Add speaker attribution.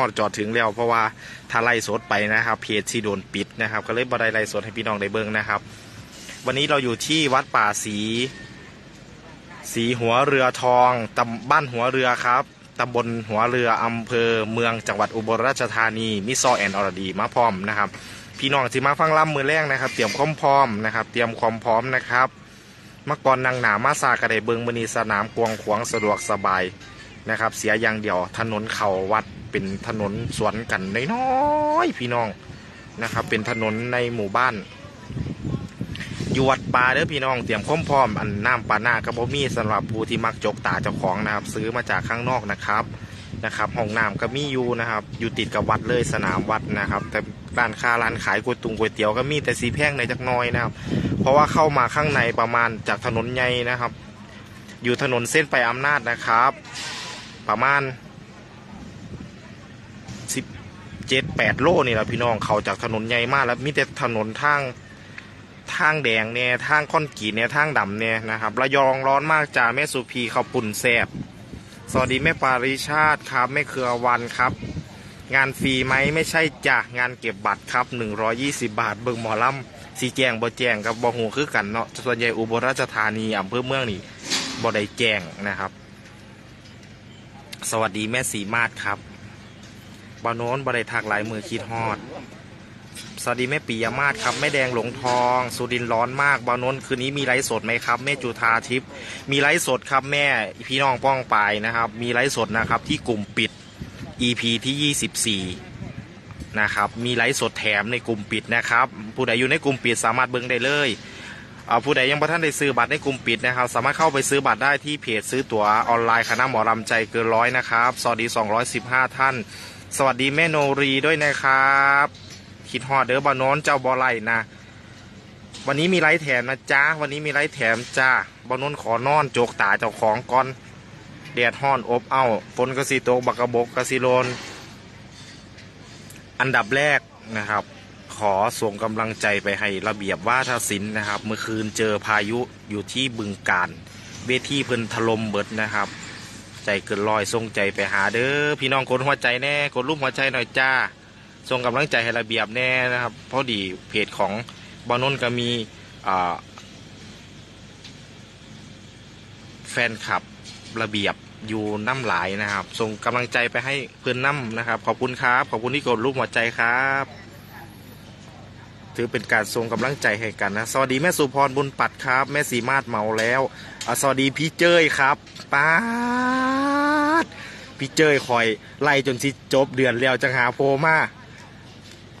Speaker 1: อดจอดถึงแล้ว เพราะว่าถ้าไล่สดไปนะครับเพจที่โดนปิดนะครับ ก็เลยบ่ได้ไล่สดให้พี่น้องได้เบิ่งนะครับ วันนี้เราอยู่ที่วัดป่าศรีสีหัวเรือทองตำบ้านหัวเรือครับตำบลหัวเรืออำเภอเมืองจังหวัดอุบลราชธานีมิซอแอนอรดีมาพร้อมนะครับ พี่น้องที่มาฟังล่ำมือแรกนะครับ เตรียมความพร้อมนะครับ เตรียมความพร้อมนะครับมื่อก่อนนางหนามาซากระไดเบิงมณีสนามกวงขวงสะดวกสบายนะครับ เสียอย่างเดียวถนนเข่าวัด เป็นถนนสวนกันน้อยๆพี่น้องนะครับ เป็นถนนในหมู่บ้านอยู่วัดป่าเด้อพี่น้องเตรียมความพร้อมอันน้ำปลาหน้ากับบ่มีสำหรับผู้ที่มักจกตาเจ้าของนะครับ ซื้อมาจากข้างนอกนะครับนะครับห้องน้ำก็มีอยู่นะครับ อยู่ติดกับวัดเลยสนามวัดนะครับ แต่ร้านค้าร้านขายก๋วยตุงก๋วยเตี๋ยวก็มีแต่สีแพงในจักหน้อยนะครับ เพราะว่าเข้ามาข้างในประมาณจากถนนใหญ่นะครับ อยู่ถนนเส้นไปอำนาจนะครับ ประมาณสิบ เจ็ดแปดโลนี่แหละพี่น้องเขาจากถนนใหญ่มากแล้วมีแต่ถนนทางทางแดงเนี่ยทางค่อนกีเนี่ยทางดำเนี่ยนะครับระยองร้อนมากจ้าแม่สุพีเขาวปุ่นแซบสวัสดีแม่ปาริชาติครับแม่เครือวันครับ งานฟรีไหมไม่ใช่จ้ะงานเก็บบัตรครับ 120 บาทเบิ่งหมอลำสีแจงบ่แจงกับบ่หูคือกันเนาะส่วนใหญ่อุบลราชธานีอำเภอเมืองนี่บ่ได้แจงนะครับ สวัสดีแม่สีมาศครับ บ่โน้นบ่ได้ทักหลายมือคิดฮอด สวัสดีแม่ปิยมาศครับแม่แดงหลงทอง สุรินร้อนมากบานน์คืนนี้มีไลฟ์สดไหมครับแม่จุธาทิพย์มีไลฟ์สดครับแม่พี่น้องป้องไปนะครับ มีไลฟ์สดนะครับที่กลุ่มปิด EP ที่ 24 นะครับมีไลฟ์สดแถมในกลุ่มปิดนะครับ ผู้ใดอยู่ในกลุ่มปิดสามารถเบิ่งได้เลยเอาผู้ใดยังประท่านได้ซื้อบัตรในกลุ่มปิดนะครับ สามารถเข้าไปซื้อบัตรได้ที่เพจซื้อตั๋วออนไลน์คณะหมอลำใจเกินร้อยนะครับ สวัสดี 215 ท่าน สวัสดีแม่โนรีด้วยนะครับคิดฮอดเด้อบานอนเจ้าบอไลนะ วันนี้มีไลฟ์แถมนะจ้าวันนี้มีไลฟ์แถมจ้าบานนขอนอนโจกตาเจ้าของก่อนแดดฮ้อนอบเอาฝนกระสีตกบักกระบกกระสีโลน อันดับแรกนะครับ ขอส่งกำลังใจไปให้ระเบียบว่าทศิลป์นะครับ เมื่อคืนเจอพายุอยู่ที่บึงการเวทีเพิ่นถล่มเบิดนะครับ ใจเกินลอยส่งใจไปหาเด้อพี่น้องกดหัวใจแน่กดรูปหัวใจหน่อยจ้าส่งกำลังใจให้ระเบียบแน่นะครับเพราะดีเพจของบอนนก็มีแฟนคลับระเบียบอยู่น้ำหลายนะครับ ส่งกำลังใจไปให้เพื่อนน้ำนะครับ ขอบคุณครับ ขอบคุณที่กดรูปหัวใจครับ ถือเป็นการส่งกำลังใจให้กันนะ สวัสดีแม่สุพรบุญปัดครับ แม่สีมาศเมาแล้วอะสวัสดีพี่เจ้ยครับป้าดพี่เจ้ยคอยไล่จนสิจบเดือนแล้วจังหาโพมา